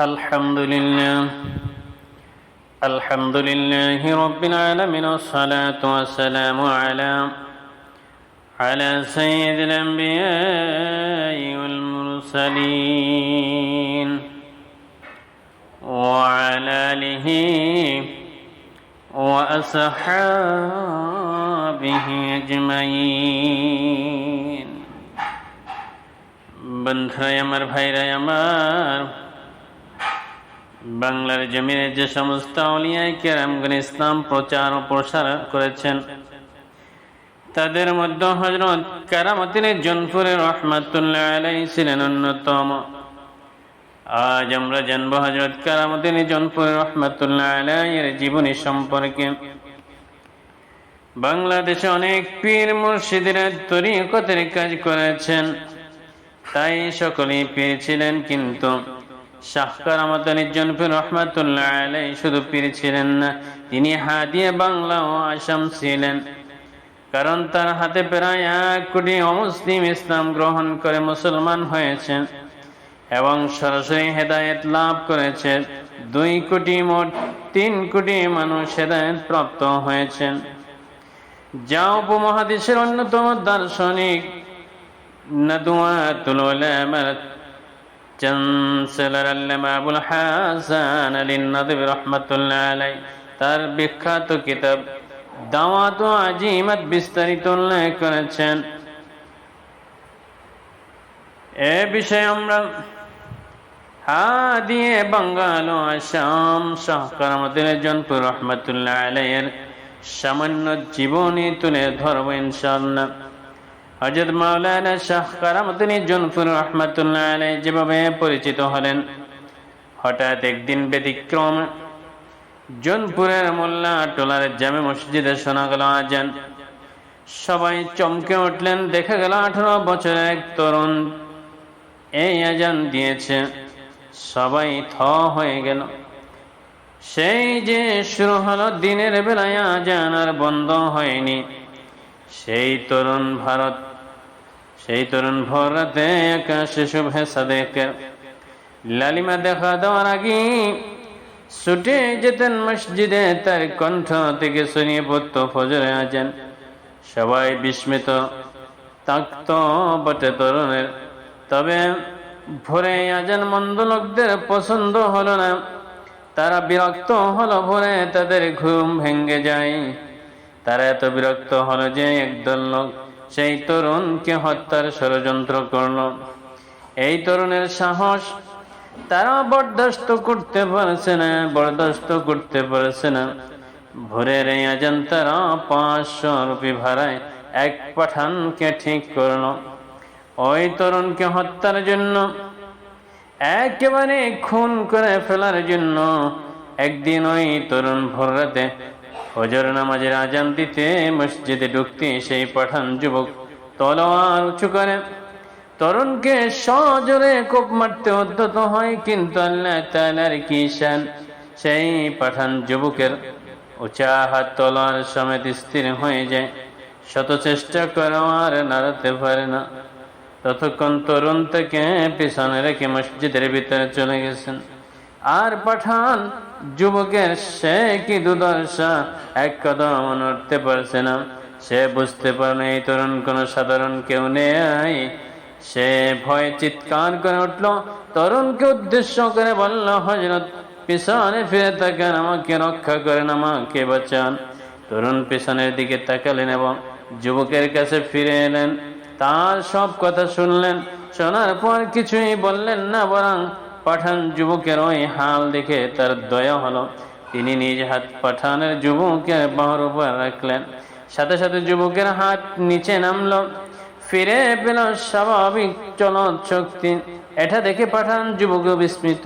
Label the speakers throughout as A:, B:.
A: الحمد لله الحمد لله رب العالمين والصلاة والسلام على على سيد الأنبياء والمرسلين وعلى آله وأصحابه أجمعين বন্ধুরাই আমার ভাইরাই আমার বাংলার জমিনে যে সমস্ত ইসলাম প্রচার ও প্রসার করেছেন, তাদের মধ্যে হজরত কারামতিন জনপুরের রহমাতুল্লাহ আলাই ছিলেন অন্যতম। আজ আমরা জানব হজরত কারামতিন জনপুরের রহমাতুল্লাহ আলাইয়ের জীবনী সম্পর্কে। বাংলাদেশে অনেক পীর মুর্শিদের তরিকতের কাজ করেছেন, তাই সকলেই পেয়েছিলেন কিন্তু শাহকার আমাদানির জনফির শুধু পীর ছিলেন না, তিনি হাদিয়া বাংলা ও আসাম ছিলেন। কারণ তার হাতে প্রায় এক কোটি অমুসলিম ইসলাম গ্রহণ করে মুসলমান হয়েছেন এবং সরাসরি হেদায়েত লাভ করেছে। দুই কোটি মোট তিন কোটি মানুষ হেদায়ত প্রাপ্ত হয়েছেন। যা উপমহাদেশের অন্যতম দার্শনিক নদুয়া নদুয়াতুল হাসান আলী নদী রহমতুল্লাহ আলাই তার বিখ্যাত কিতাব দাওয়াত বিস্তারিত উল্লেখ করেছেন। এ বিষয়ে আমরা হা দিয়ে আসাম জনপুর রহমতুল্লাহ আলাইয়ের সামান্য জীবনী তুলে ধরবো ইনশাল্লাহ হজরত মাওলানা শাহ কারামতুনি জনপুর রহমতুল্লাহ আলাই যেভাবে পরিচিত হলেন, হঠাৎ একদিন ব্যতিক্রম জনপুরের মোল্লা টোলার জামে মসজিদে শোনা গেল আজান। সবাই চমকে উঠলেন, দেখা গেল আঠারো বছরের এক তরুণ এই আজান দিয়েছে। সবাই থ হয়ে গেল। সেই যে শুরু হলো, দিনের বেলায় আজান আর বন্ধ হয়নি। সেই তরুণ ভারত সেই তরুণ ভোর রাতে আকাশে শুভে সাদেকের লালিমা দেখা দেওয়ার আগে ছুটে যেতেন মসজিদে, তার কণ্ঠ থেকে শুনিয়ে পড়তো ফজরে আছেন সবাই বিস্মিত, তাক্ত বটে তরুণের। তবে ভোরে আজান মন্দ লোকদের পছন্দ হলো না। তারা বিরক্ত হলো ভোরে, তাদের ঘুম ভেঙ্গে যায়। তারা এত বিরক্ত হলো যে একদল লোক সেই তরুণকে হত্যার ষড়যন্ত্র করল। এই তরুণের সাহস তারা বরদাস্ত করতে পারছে না, বরদাস্ত করতে পারছে না। ভোরের এই আজান তারা পাঁচশো রুপি ভাড়ায় এক পাঠানকে ঠিক করল। ওই তরুণকে হত্যার জন্য, একেবারে খুন করে ফেলার জন্য একদিন ওই তরুণ ভোর রাতে হজর নামাজের আজান দিতে মসজিদে ঢুকতে সেই পাঠান যুবক তলোয়ার উঁচু করে তরুণকে সজোরে কোপ মারতে উদ্যত হয়, কিন্তু আল্লাহ তালার কি শান? সেই পাঠান যুবকের উঁচা হাত তলোয়ার সমেত স্থির হয়ে যায়। শত চেষ্টা করেও আর নাড়াতে পারে না। ততক্ষণ তরুণ থেকে পিছনে রেখে মসজিদের ভিতরে চলে গেছেন। আর পাঠান যুবকের সে কি দুর্দশা? এক কদম নড়তে পারছে না। সে বুঝতে পারে না, এই তরুণ কোন সাধারণ কেউ নেই। সে ভয়ে চিৎকার করে উঠল, তরুণকে উদ্দেশ্য করে বলল হজরত পিছনে ফিরে তাকান, আমাকে রক্ষা করেন, আমাকে বাঁচান। তরুণ পিছনের দিকে তাকালেন এবং যুবকের কাছে ফিরে এলেন। তার সব কথা শুনলেন, শোনার পর কিছুই বললেন না, বরং পাঠান যুবকের ওই হাল দেখে তার দয়া হলো। তিনি নিজ হাত পাঠানের যুবকের বাহর উপর রাখলেন। সাথে সাথে যুবকের হাত নিচে নামলো। ফিরে পেল স্বাভাবিক চলত শক্তি এটা দেখে পাঠান যুবক বিস্মিত।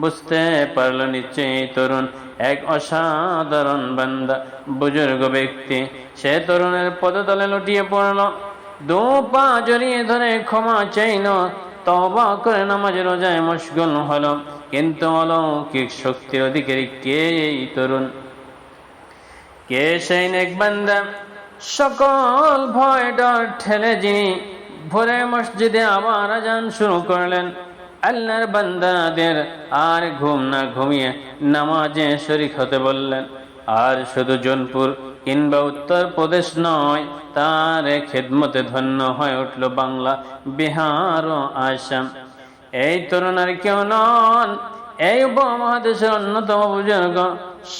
A: বুঝতে পারল নিশ্চয়ই তরুণ এক অসাধারণ বান্দা, বুজুর্গ ব্যক্তি। সে তরুণের পদতলে লুটিয়ে পড়ল। দু পা জড়িয়ে ধরে ক্ষমা চাইল। তবা করে নামাজ রোজায় মশগুল কিন্তু অলৌকিক শক্তির অধিকারী কে এই তরুণ? কে সেই নেক বান্দা? সকল ভয় ডর ঠেলে যিনি ভোরে মসজিদে আবার আজান শুরু করলেন, আল্লাহর বান্দাদের আর ঘুম না ঘুমিয়ে নামাজে শরিক হতে বললেন। আর শুধু জোনপুর কিংবা উত্তর প্রদেশ নয়, তার খেদমতে ধন্য হয়ে উঠল বাংলা, বিহার ও আসাম। এই তরুণার কেউ নন, এই উপমহাদেশের অন্যতম বুজুর্গ,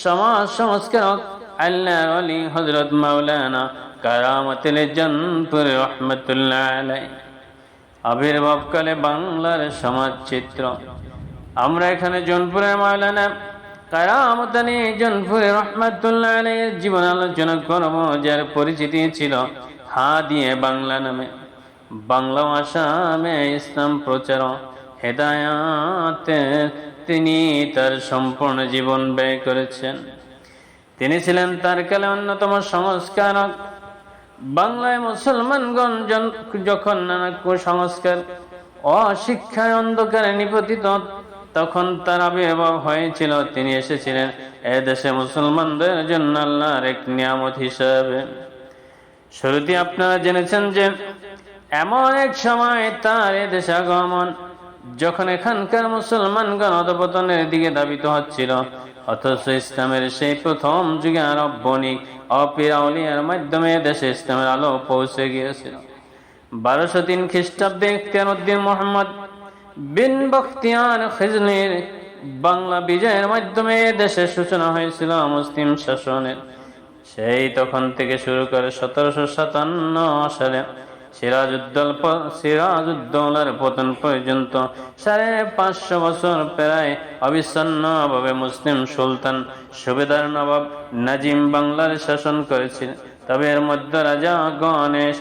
A: সমাজ সংস্কারক আল্লাহর আলী হজরত মাওলানা কারামতিল জনপুর রহমতুল্লাহ আলাই আবির্ভাবকালে বাংলার সমাজ চিত্র। আমরা এখানে জনপুরের মাওলানা কারামতানি জনপুরে রহমতুল্লাহ আলাইয়ের জীবন আলোচনা করব, যার পরিচিতি ছিল হা দিয়ে বাংলা নামে। বাংলা আসামে ইসলাম প্রচার হেদায়াতে তিনি তার সম্পূর্ণ জীবন ব্যয় করেছেন। তিনি ছিলেন তার কালে অন্যতম সংস্কারক। বাংলায় মুসলমানগণ যখন নানা কুসংস্কার, অশিক্ষায় অন্ধকারে নিপতিত তখন তার আবির্ভাব হয়েছিল, তিনি এসেছিলেন এ দেশে মুসলমানদের জন্য আল্লাহর এক নিয়ামত হিসাবে। শুরুতে আপনারা জেনেছেন যে, এমন এক সময় তার এ দেশে আগমন, যখন এখানকার মুসলমানগণ অধপতনের দিকে দাবিত হচ্ছিল। অথচ ইসলামের সেই প্রথম যুগে আরব বণিক অপিরাউলিয়ার মাধ্যমে দেশে ইসলামের আলো পৌঁছে গিয়েছিল। বারোশো তিন খ্রিস্টাব্দে ইখতিয়ার উদ্দিন মোহাম্মদ বিন বখতিয়ার খিজনির বাংলা বিজয়ের মাধ্যমে দেশের সূচনা হয়েছিল মুসলিম শাসনের সেই তখন থেকে শুরু করে সতেরোশো সাতান্ন সালে সিরাজউদ্দৌল সিরাজউদ্দৌলার পতন পর্যন্ত সাড়ে পাঁচশো বছর প্রায় অবিচ্ছন্নভাবে মুসলিম সুলতান সুবেদার নবাব নাজিম বাংলার শাসন করেছিলেন। তবে এর মধ্যে রাজা গণেশ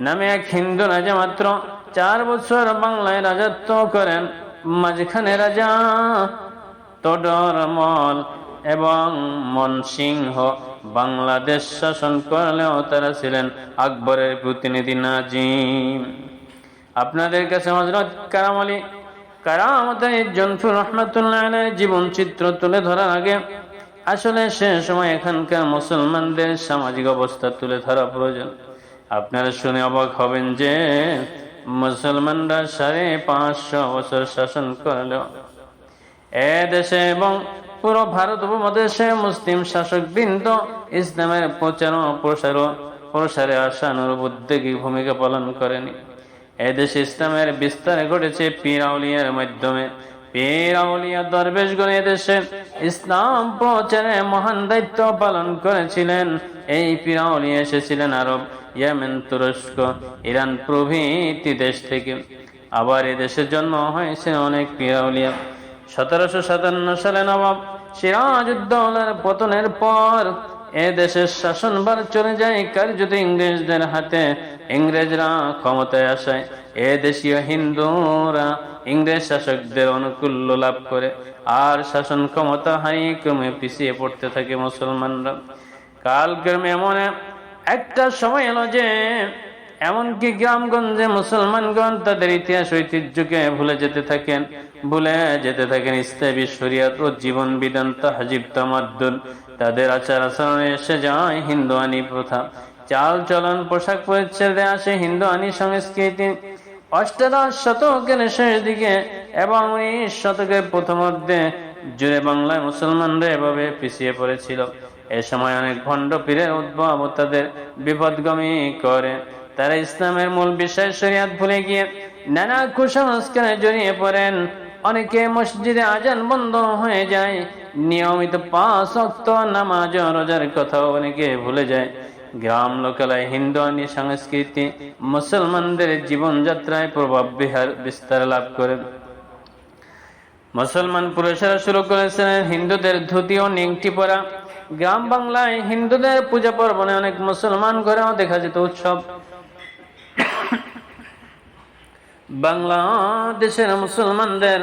A: নামে এক হিন্দু রাজা মাত্র চার বছর বাংলায় রাজত্ব করেন, মাঝখানে রাজা তডরমল এবং মনসিংহ বাংলাদেশ শাসন করলেও তারা ছিলেন আকবরের প্রতিনিধি নাজিম। আপনাদের কাছে হজরত কারাম আলী কারামত জনফুর রহমতুল্লাহ জীবন চিত্র তুলে ধরার আগে, আসলে সে সময় এখানকার মুসলমানদের সামাজিক অবস্থা তুলে ধরা প্রয়োজন। আপনারা শুনে অবাক হবেন যে মুসলমানরা সাড়ে পাঁচশো বছর শাসন করল। এ দেশে এবং পুরো ভারত উপমহাদেশে মুসলিম শাসক বৃন্দ ইসলামের প্রচার প্রসার প্রসারে আসানোর উদ্যোগী ভূমিকা পালন করেনি। এদেশে ইসলামের বিস্তার ঘটেছে পিরাউলিয়ার মাধ্যমে। পীরাউলিয়া দরবেশগণ এদেশে ইসলাম প্রচারে মহান দায়িত্ব পালন করেছিলেন। এই পীরাউলিয়া এসেছিলেন আরব, ইয়েমেন, তুরস্ক, ইরান প্রভৃতি দেশ থেকে। আবার এদেশের জন্ম হয়েছে অনেক পীরাউলিয়া সতেরোশো সাতান্ন সালে নবাব সিরাজউদ্দৌলার পতনের পর এ দেশের শাসনভার চলে যায় কার্যত ইংরেজদের হাতে। ইংরেজরা ক্ষমতায় আসায় এ দেশীয় হিন্দুরা ইংরেজ শাসকদের অনুকূল্য লাভ করে। আর শাসন ক্ষমতা হারিয়ে ক্রমে পিছিয়ে পড়তে থাকে মুসলমানরা। কালক্রমে এমন একটা সময় এলো যে, এমনকি গ্রামগঞ্জে মুসলমানগণ তাদের ইতিহাস ঐতিহ্যকে ভুলে যেতে থাকেন। ভুলে যেতে থাকেন ইস্তাবি শরিয়াত ও জীবন বিধান তাহাজিব তামাদ্দুন। তাদের আচার আচরণে এসে যায় হিন্দু আনি প্রথা। চাল চলন পোশাক পরিচ্ছেদে আসে হিন্দু আনি সংস্কৃতি। অষ্টাদশ শতকের শেষ দিকে এবং উনিশ শতকের প্রথমার্ধে জুড়ে বাংলায় মুসলমানরা এভাবে পিছিয়ে পড়েছিল। এ সময় অনেক ভণ্ড পীরের উদ্ভব তাদের বিপদগামী করে। তারা ইসলামের মূল বিষয় শরিয়াত ভুলে গিয়ে নানা কুসংস্কারে জড়িয়ে পড়েন। অনেকে মসজিদে আজান বন্ধ হয়ে যায়, নিয়মিত পাঁচ অক্ত নামাজ রোজার কথাও অনেকে ভুলে যায়। গ্রাম লোকালয় হিন্দু আনি সংস্কৃতি মুসলমানদের জীবনযাত্রায় প্রভাব বিহার বিস্তার লাভ করে। মুসলমান পুরুষেরা শুরু করেছিলেন হিন্দুদের ধুতি ও নিংটি পরা। গ্রাম বাংলায় হিন্দুদের পূজা পার্বণে অনেক মুসলমান ঘরেও দেখা যেত উৎসব। বাংলাদেশের মুসলমানদের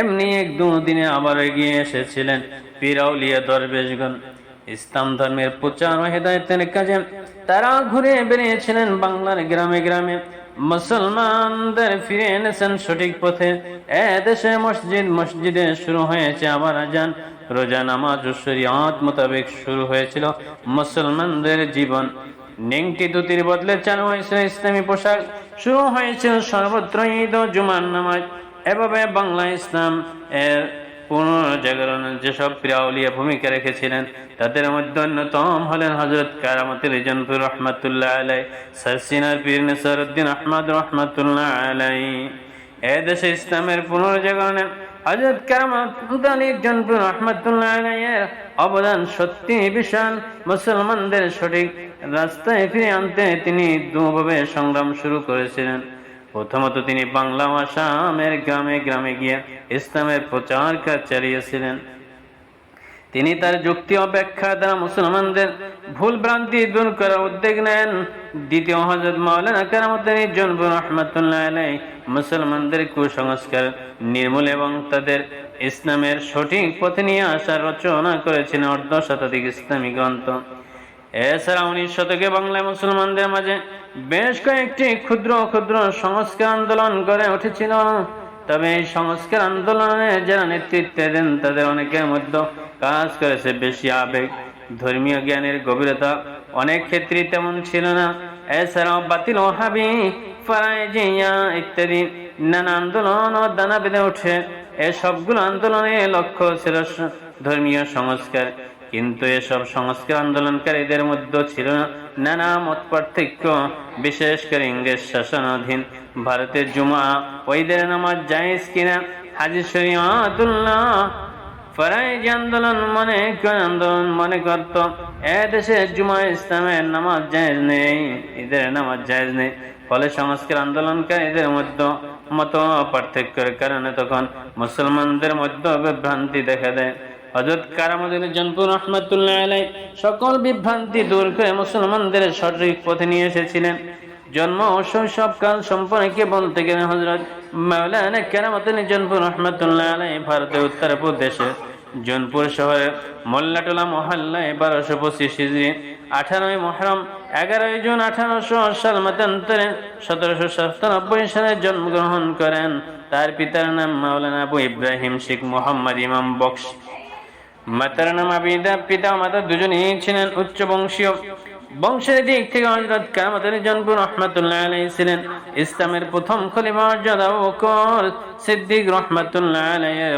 A: এমনি এক দুদিনে আবার এগিয়ে এসেছিলেন পিরাউলিয়া দরবেশগণ। ইসলাম ধর্মের প্রচার ও হেদায়তের কাজে তারা ঘুরে বেরিয়েছিলেন বাংলার গ্রামে গ্রামে। মুসলমানদের ফিরে এনেছেন সঠিক পথে। এ দেশে মসজিদ, মসজিদে শুরু হয়েছে আবার আজান। রোজা, নামাজ ও শরিয়ত মোতাবেক শুরু হয়েছিল মুসলমানদের জীবন। নেংটি দুতির বদলে চালু হয়েছে ইসলামী পোশাক। শুরু হয়েছিল সর্বত্র ঈদ ও জুমার নামাজ। এভাবে বাংলা ইসলাম এর পুনর্জাগরণের যেসব প্রিয়াউলিয়া ভূমিকা রেখেছিলেন, তাদের মধ্যে অন্যতম হলেন হজরত কারামতুল জনপুর রহমতুল্লাহ আলাই সরসিনার পীর নেসারুদ্দিন আহমদ রহমতুল্লাহ আলাই এ দেশে ইসলামের পুনর্জাগরণের হজরত কারামত আলী জনপুর রহমতুল্লাহ আলাইয়ের অবদান সত্যি বিশাল। মুসলমানদের সঠিক রাস্তায় ফিরে আনতে তিনি দুভাবে সংগ্রাম শুরু করেছিলেন। প্রথমত তিনি বাংলা আসামের গ্রামে গ্রামে গিয়ে ইসলামের প্রচার কাজ চালিয়েছিলেন। তিনি তার যুক্তি অপেক্ষা দ্বারা মুসলমানদের ভুল ভ্রান্তি দূর করার উদ্যোগ নেন। দ্বিতীয় হজরত মাওলানা কারামুদ্দিন জনবুর রহমতুল্লাহ আলাই মুসলমানদের কুসংস্কার নির্মূল এবং তাদের ইসলামের সঠিক পথে নিয়ে আসার রচনা করেছেন অর্ধ শতাধিক ইসলামী গ্রন্থ। এছাড়া উনিশ শতকে বাংলায় মুসলমানদের মাঝে বেশ কয়েকটি ক্ষুদ্র ক্ষুদ্র সংস্কার আন্দোলন গড়ে উঠেছিল। তবে এই সংস্কার আন্দোলনে যারা নেতৃত্ব দেন, তাদের অনেকের মধ্যে কাজ করেছে। বেশি আবেগ, ধর্মীয় জ্ঞানের গভীরতা অনেক ক্ষেত্রে তেমন ছিল না। এছাড়াও বাতিল ওহাবি ফারাইজিয়া ইত্যাদি নানা আন্দোলন ও দানা বেঁধে ওঠে। এই সবগুলো আন্দোলনে লক্ষ্য ছিল ধর্মীয় সংস্কার। কিন্তু এসব সংস্কার আন্দোলনকারীদের মধ্যে ছিল নানা মত পার্থক্য। বিশেষ করে ইংরেজ শাসনাধীন ভারতের জুমা, ওইদের নামাজ জায়েজ কিনা, হাজি শরিয়াতুল্লাহ ফরাইজ আন্দোলন মনে আন্দোলন মনে করত। এ দেশে জুমা ইসলামের নামাজ জায়েজ নেই, ঈদের নামাজ জায়েজ নেই। ফলে সংস্কার আন্দোলনকারীদের মধ্যে মত পার্থক্যের কারণে তখন মুসলমানদের মধ্যে বিভ্রান্তি দেখা দেয়। হজরত কারামুদ্দিন জনপুর রহমতুল্লাহ আলাই সকল বিভ্রান্তি দূর করে মুসলমানদের সঠিক পথে নিয়ে এসেছিলেন। জন্ম ও শৈশবকাল সম্পর্কে বলতে গেলে হজরত মাওলানা কেরামতুল জনপুর রহমতুল্লাহ আলাই ভারতের উত্তর প্রদেশে জনপুর শহরের মোল্লাটোলা মহল্লায় বারোশো পঁচিশ হিজড়ি আঠারোই মহরম এগারোই জুন আঠারোশো সাল মতান্তরে সতেরোশো সাতানব্বই সালে জন্মগ্রহণ করেন। তার পিতার নাম মাওলানা আবু ইব্রাহিম শেখ মোহাম্মদ ইমাম বক্স। মাতার নাম পিতা মাতা ছিলেন উচ্চ বংশীয়। বংশের দিক থেকে ছিলেন। ইসলামের প্রথম আবু সিদ্দিক রহমতুল্লাহ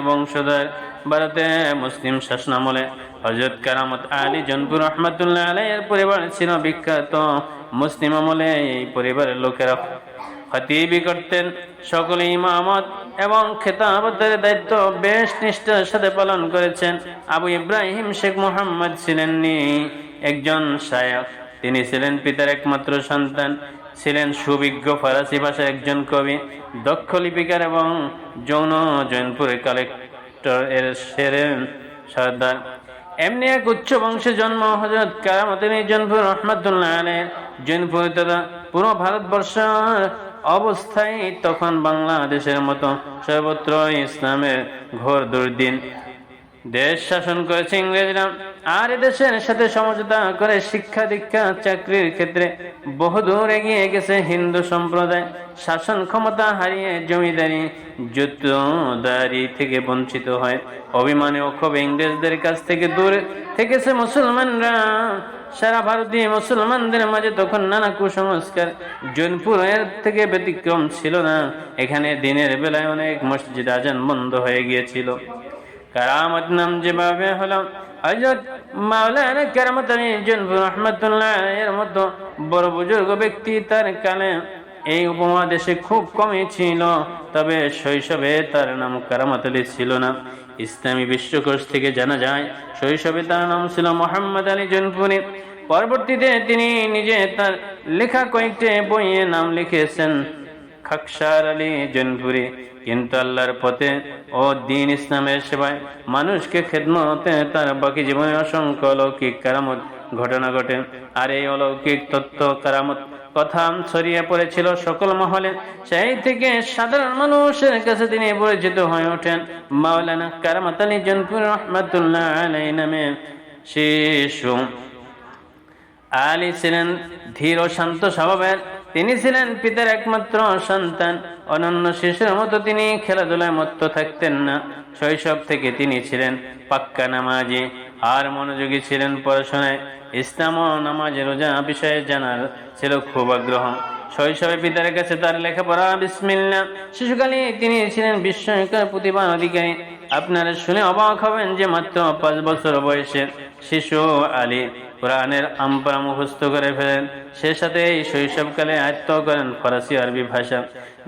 A: বংশধর। ভারতে মুসলিম শাসনামলে হজরত কারামত আলী জনপুর রহমতুল্লাহ আলাইয়ের পরিবার ছিল বিখ্যাত। মুসলিম আমলে এই পরিবারের লোকেরা খতিবি করতেন সকলে ইমামত এবং খেতাবতের দায়িত্ব বেশ নিষ্ঠার সাথে পালন করেছেন। আবু ইব্রাহিম শেখ মোহাম্মদ ছিলেন নি একজন শায়ক তিনি ছিলেন পিতার একমাত্র সন্তান, ছিলেন সুবিজ্ঞ ফরাসি ভাষার একজন কবি, দক্ষ লিপিকার এবং যৌন জৈনপুরের কালেক্টর এর সেরেন সর্দার। এমনি এক উচ্চ বংশে জন্ম হজরত কারামতিন জনপুর রহমতুল্লাহ আলের জৈনপুর তথা পুরো ভারতবর্ষ অবস্থায় তখন বাংলাদেশের মতো সর্বত্র ইসলামের ঘোর দুর্দিন। দেশ শাসন করেছে ইংরেজরা। আর দেশের সাথে সমঝোতা করে শিক্ষা দীক্ষা চাকরির ক্ষেত্রে বহুদূর এগিয়ে গেছে হিন্দু সম্প্রদায়। শাসন ক্ষমতা হারিয়ে জমিদারি, যুদ্ধদারি থেকে বঞ্চিত হয়। অভিমানে ও ক্ষোভে ইংরেজদের কাছ থেকে দূরে থেকেছে মুসলমানরা। সারা ভারতীয় মুসলমানদের মাঝে তখন নানা কুসংস্কার। জৈনপুরের থেকে ব্যতিক্রম ছিল না। এখানে দিনের বেলায় অনেক মসজিদ আজান বন্ধ হয়ে গিয়েছিল। কারামত নাম যেভাবে হলো জনপুর এর মতো বড় বুজুর্গ ব্যক্তি তার কালে এই উপমহাদেশে খুব কমই ছিল। তবে শৈশবে তার নাম কারামত ছিল না। ইসলামী বিশ্বকোষ থেকে জানা যায়, শৈশবে তার নাম ছিল মোহাম্মদ আলী জনপুরি পরবর্তীতে তিনি নিজে তার লেখা কয়েকটি বইয়ে নাম লিখেছেন, খাকসার আলী জনপুরি কিন্তু আল্লাহর পথে ও দিন ইসলামের সেবায় মানুষকে খেদমতে তার বাকি জীবনে অসংখ্য অলৌকিক কারামত ঘটনা ঘটে। আর এই অলৌকিক তত্ত্ব কারামত কথা ছড়িয়ে পড়েছিল সকল মহলে। সেই থেকে সাধারণ মানুষের কাছে তিনি পরিচিত হয়ে ওঠেন। মাওলানা কারামত আলী জনপুর রহমতুল্লাহ আলাই নামে শিশু। আলী ছিলেন ধীর ও শান্ত স্বভাবের। তিনি ছিলেন পিতার একমাত্র সন্তান। অনন্য শিশুর মতো তিনি খেলাধুলায় মত্ত থাকতেন না। শৈশব থেকে তিনি ছিলেন পাক্কা নামাজি। আর মনোযোগী ছিলেন পড়াশোনায়। ইসলাম ও নামাজ, রোজা বিষয়ে জানার ছিল খুব আগ্রহ। শৈশবে পিতার কাছে তার লেখাপড়া, বিসমিল্লা। শিশুকালে তিনি ছিলেন বিস্ময়কর প্রতিভার অধিকারী। আপনারা শুনে অবাক হবেন যে মাত্র পাঁচ বছর বয়সের শিশু আলী কোরআনের আমপারা মুখস্থ করে ফেলেন। সে সাথে এই শৈশবকালে আয়ত্ত করেন ফরাসি আরবি ভাষা।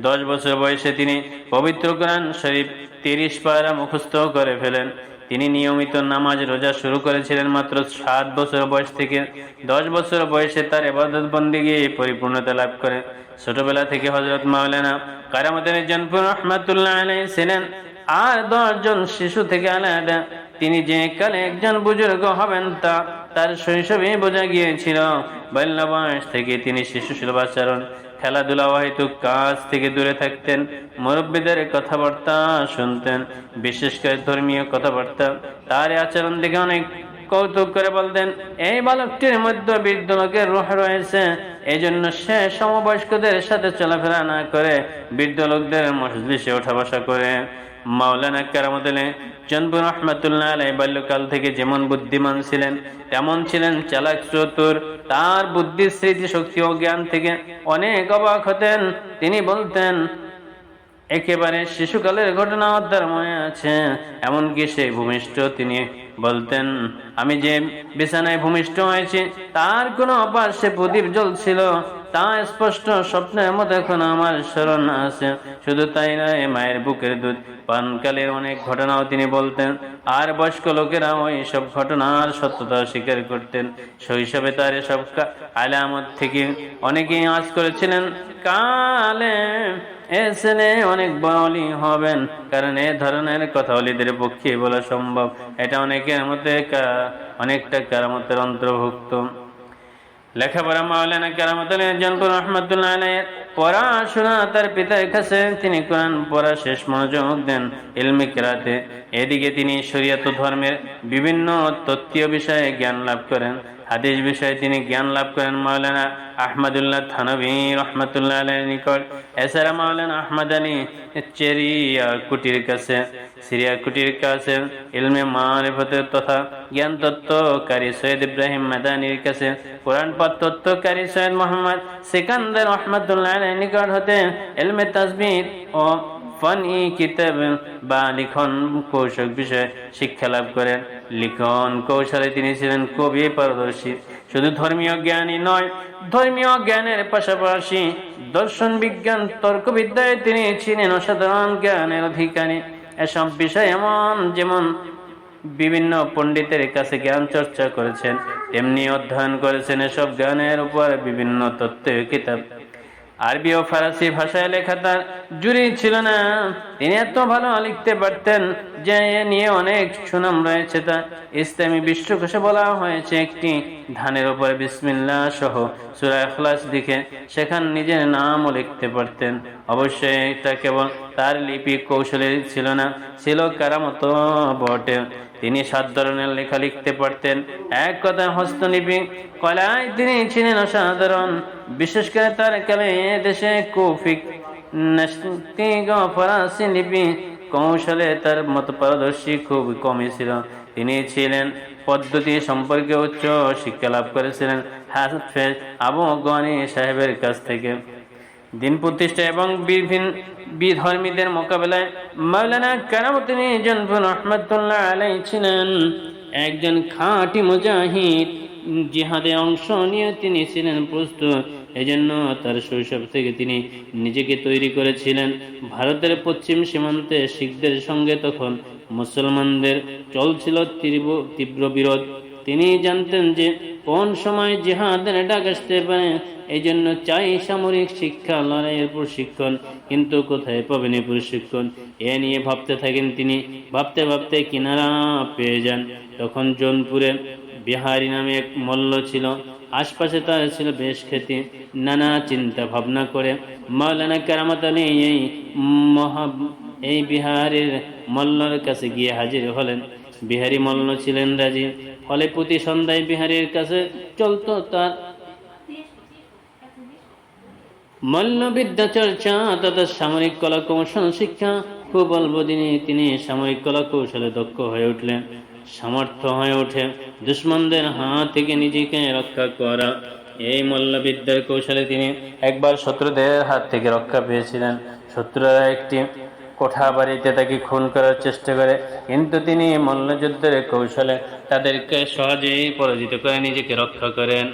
A: দশ বছর বয়সে তিনি পবিত্র কোরআন শরীফ তিরিশ পারা মুখস্থ করে ফেলেন। তিনি নিয়মিত নামাজ, রোজা শুরু করেছিলেন মাত্র সাত বছর বয়স থেকে। দশ বছর বয়সে তার এবাদত বন্দিগি পরিপূর্ণতা লাভ করে। ছোটবেলা থেকে হজরত মাওলানা কারামতের জনপুর রহমাতুল্লাহ আলাই ছিলেন। আর দশজন শিশু থেকে আলাদা। তিনি যে কালে একজন বুজুর্গ হবেন তা তার শৈশবে বোঝা গিয়েছিল। বাল্য বয়স থেকে তিনি শিশু শিল্পাচরণ খেলাধুলা হয়তো কাজ থেকে দূরে থাকতেন, মুরব্বীদের কথাবার্তা শুনতেন, বিশেষ করে ধর্মীয় কথাবার্তা। তার আচরণ দেখে অনেক কৌতুক করে বলতেন, এই বালকটির মধ্যে বৃদ্ধ লোকের রুহ রয়েছে এই জন্য সে সমবয়স্কদের সাথে চলাফেরা না করে বৃদ্ধ লোকদের মসজিদে ওঠা বসা করে। মাওলানা কারামতুল্লাহ চন্দপুর রহমাতুল্লাহ আলাই বাল্যকাল থেকে যেমন বুদ্ধিমান ছিলেন, তেমন ছিলেন চালাক চতুর। তার বুদ্ধি, স্মৃতি, শক্তি ও জ্ঞান থেকে অনেক অবাক হতেন। তিনি বলতেন, একেবারে শিশুকালের ঘটনা তার মনে আছে। এমনকি সেই ভূমিষ্ঠ তিনি বলতেন, আমি যে বিছানায় ভূমিষ্ঠ হয়েছি, তার কোনো অপার্শ্বে প্রদীপ জ্বলছিল। তা স্পষ্ট স্বপ্নের মতো এখন আমার স্মরণ আছে। শুধু তাই নয়, মায়ের বুকের দুধ। পানকালের অনেক ঘটনাও তিনি বলতেন। আর বয়স্ক লোকেরা ওই সব ঘটনার সত্যতা স্বীকার করতেন। শৈশবে তার এসব আলামত থেকে অনেকেই আজ করেছিলেন, কালে এ ছেলে অনেক বড়লি হবেন, কারণ এ ধরনের কথা অলিদের পক্ষে বলা সম্ভব। এটা অনেকের মধ্যে অনেকটা কারামতের অন্তর্ভুক্ত। লেখাপড়া মাওলানা কারামতুল জনপুর রহমতুল্লাহ আলাইয়ের পড়াশোনা তার পিতার কাছে তিনি কোরআন পড়া শেষ মনোযোগ দেন এলমি কেরাতে। এদিকে তিনি শরীয়ত ধর্মের বিভিন্ন তত্ত্বীয় বিষয়ে জ্ঞান লাভ করেন। হাদিস বিষয়ে তিনি জ্ঞান লাভ করেন মাওলানা আহমদুল্লাহ থানবী রহমতুল্লাহ আলাইয়ের নিকট। এছাড়া মাওলানা আহমদ আলী চেরিয়া কুটির কাছে, সিরিয়া কুটির কাছে, ইলমে মারিফতের তথা জ্ঞান তত্ত্বকারী সৈয়দ ইব্রাহিম মাদানির কাছে কোরআন পাঠ তত্ত্বকারী সৈয়দ মোহাম্মদ সিকান্দার রহমতুল্লাহ আলাইয়ের নিকট হতে এলমে তাসবির ও কিতাব বা লিখন কৌশল বিষয়ে শিক্ষা লাভ করেন। লিখন কৌশলে তিনি ছিলেন কবি, পারদর্শী। শুধু ধর্মীয় জ্ঞানই নয়, ধর্মীয় জ্ঞানের পাশাপাশি দর্শন, বিজ্ঞান, তর্কবিদ্যায় তিনি ছিলেন অসাধারণ জ্ঞানের অধিকারী। এসব বিষয় এমন যেমন বিভিন্ন পণ্ডিতের কাছে জ্ঞান চর্চা করেছেন, তেমনি অধ্যয়ন করেছেন এসব জ্ঞানের উপর বিভিন্ন তত্ত্বের কিতাব। আরবি ও ফারাসি ভাষায় লেখা তার জুড়ি ছিল না। তিনি এত ভালো লিখতে পারতেন যে নিয়ে অনেক সুনাম রয়েছে তা ইসলামী বিশ্বকোষে বলা হয়েছে একটি ধানের উপরে বিসমিল্লাহ সহ সুরা এখলাস লিখে সেখান নিজের নামও লিখতে পারতেন। অবশ্যই এটা কেবল তার লিপি কৌশলে ছিল না, ছিল কারামত বটে। তিনি সাত ধরনের লেখা লিখতে পারতেন। এক কথা হস্তলিপি, কলায় তিনি ছিলেন অসাধারণ। বিশেষ করে তার কালে দেশে কৌফিক নাস্তিক ও ফরাসি লিপি কৌশলে তার মত পারদর্শী খুব কমই ছিল তিনি ছিলেন পদ্ধতি সম্পর্কে উচ্চ শিক্ষা লাভ করেছিলেন হাফেজ আবু গনি সাহেবের কাছ থেকে দিন প্রতিষ্ঠা এবং বিভিন্ন বিধর্মীদের মোকাবেলায় মাওলানা জনপুর রহমতুল্লাহ আলাই ছিলেন। একজন খাঁটি মুজাহিদ, জিহাদে অংশ নিয়ে তিনি ছিলেন প্রস্তুত। এজন্য তার শৈশব থেকে তিনি নিজেকে তৈরি করেছিলেন। ভারতের পশ্চিম সীমান্তে শিখদের সঙ্গে তখন মুসলমানদের চলছিল তীব্র বিরোধ। তিনি জানতেন যে কোন সময় জিহাদের ডাক আসতে পারে এই জন্য চাই সামরিক শিক্ষা, লড়াইয়ের প্রশিক্ষণ, কিন্তু কোথায় পাবেন এই প্রশিক্ষণ? এ নিয়ে ভাবতে থাকেন তিনি। ভাবতে ভাবতে কিনারা পেয়ে যান। তখন জোনপুরে বিহারি নামে এক মল্ল ছিল। আশপাশে তার ছিল বেশ খ্যাতি নানা চিন্তা ভাবনা করে, মাওলানা কারামত আলী এই মহা, এই বিহারের মল্লর কাছে গিয়ে হাজির হলেন। বিহারি মল্ল ছিলেন রাজি, ফলে প্রতি সন্ধ্যায় বিহারীর কাছে চলত তার। মল্লবিদ্যা চর্চা তথা সামরিক কলা কৌশল শিক্ষা খুব অল্প দিনে তিনি সামরিক কলা কৌশলে দক্ষ হয়ে উঠলেন। সামর্থ্য হয়ে ওঠে। দুশ্মনদের হাত থেকে নিজেকে রক্ষা করা। এই মল্লবিদ্যার কৌশলে তিনি একবার শত্রুদের হাত থেকে রক্ষা পেয়েছিলেন। শত্রুরা একটি কোঠা বাড়িতে তাকে খুন করার চেষ্টা করে, কিন্তু তিনি মল্লযুদ্ধের কৌশলে তাদেরকে সহজেই পরাজিত করে নিজেকে রক্ষা করেন।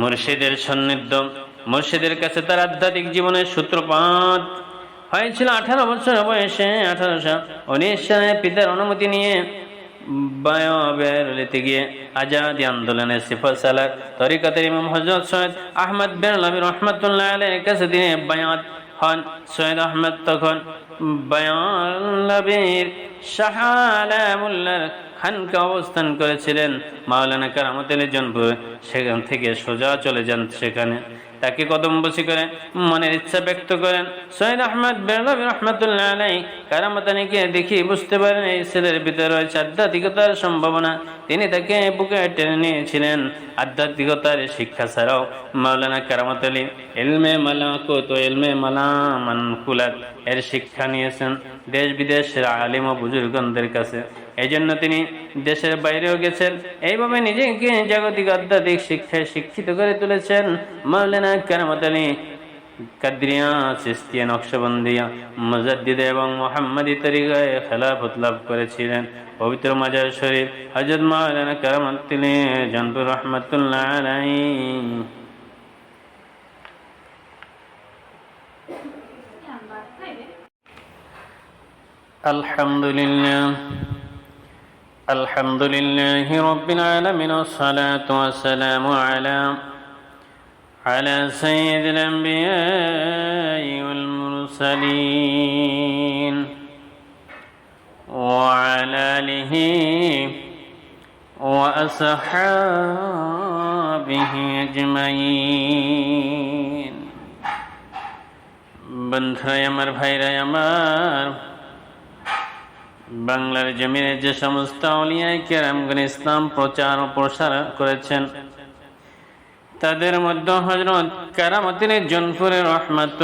A: মুর্শিদের সান্নিধ্য, মুর্শিদের কাছে তার আধ্যাত্মিক জীবনের সূত্রপাত হয়েছিল আঠারো বছর বয়সে, আঠারোশো উনিশ সালে পিতার অনুমতি নিয়ে বায়বেরলিতে গিয়ে আজাদি আন্দোলনের সিফর সালার তরিকাতের ইমাম হজরত সৈয়দ আহমদ বের নবী রহমতুল্লাহ আলের কাছে তিনি বায়াত হন। সৈয়দ আহমদ তখন বায়ানবীর শাহ আলামুল্লার খানকে অবস্থান করেছিলেন। মাওলানা কারামত আলী জনপুর সেখান থেকে সোজা চলে যান সেখানে। তাকে কদম বসি করে মনের ইচ্ছা ব্যক্ত করেন। সৈয়দ আহমদ বেরলবী রহমতুল্লাহ আলাই কারামতানিকে দেখি বুঝতে পারেন এই ছেলের ভিতরে রয়েছে আধ্যাত্মিকতার সম্ভাবনা। তিনি তাকে বুকে টেনে নিয়েছিলেন। আধ্যাত্মিকতার শিক্ষা ছাড়াও মাওলানা কারামত আলী এলমে মালাকুত এলমে মালা মানকুলাত এর শিক্ষা নিয়েছেন। দেশ বিদেশের আলিম ও বুজুর্গদের কাছে। এই জন্য তিনি দেশের বাইরেও গেছেন। এইভাবে নিজেকে জাগতিক আধ্যাত্মিক শিক্ষায় শিক্ষিত করে তুলেছেন মাওলানা কারামত আলী কাদ্রিয়া সিস্তিয়া নকশবন্দিয়া মুজাদ্দিদ এবং মোহাম্মদী তরিকায় খেলাফত লাভ করেছিলেন। পবিত্র মাজার শরীফ হজরত মাওলানা কারামত তিনি জানপুর রহমতুল্লাহ আলাই الحمد لله الحمد لله رب العالمين والصلاة والسلام على على سيد الأنبياء والمرسلين وعلى آله وأصحابه أجمعين বন্ধুরাই আমার ভাইরাই আমার বাংলার জমিনে যে সমস্ত অলিয়ায় কেরামগণ ইসলাম প্রচার ও প্রসার করেছেন, তাদের মধ্যে হজরত কারামতির জনপুরের রহমাত